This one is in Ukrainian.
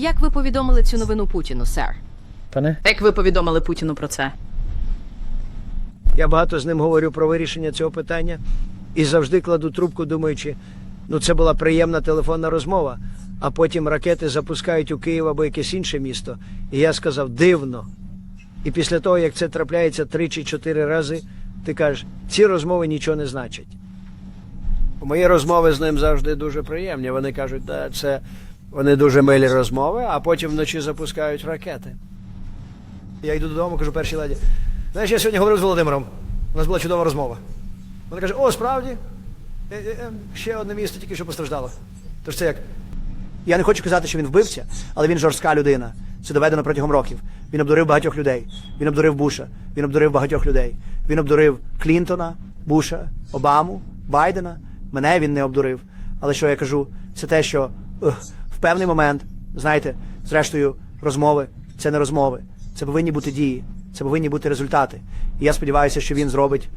Як ви повідомили цю новину Путіну, сер? Пане? Як ви повідомили Путіну про це? Я багато з ним говорю про вирішення цього питання і завжди кладу трубку, думаючи, ну це була приємна телефонна розмова. А потім ракети запускають у Київ або якесь інше місто. І я сказав дивно. І після того, як це трапляється три чи чотири рази, ти кажеш, ці розмови нічого не значать. Мої розмови з ним завжди дуже приємні. Вони кажуть, да, це вони дуже милі розмови, а потім вночі запускають ракети. Я йду додому, кажу першій леді. Знаєш, я сьогодні говорив з Володимиром. У нас була чудова розмова. Вона каже: о, справді? Е, е, е, Ще одне місто тільки що постраждало. Тож це як? Я не хочу казати, що він вбивця, але він жорстка людина. Це доведено протягом років. Він обдурив багатьох людей. Він обдурив Буша. він обдурив багатьох людей. Він обдурив Клінтона, Буша, Обаму, Байдена. Мене він не обдурив. Але що я кажу, це те, що ух, певний момент, знаєте, зрештою, розмови це не розмови. Це повинні бути дії, це повинні бути результати. І я сподіваюся, що він зробить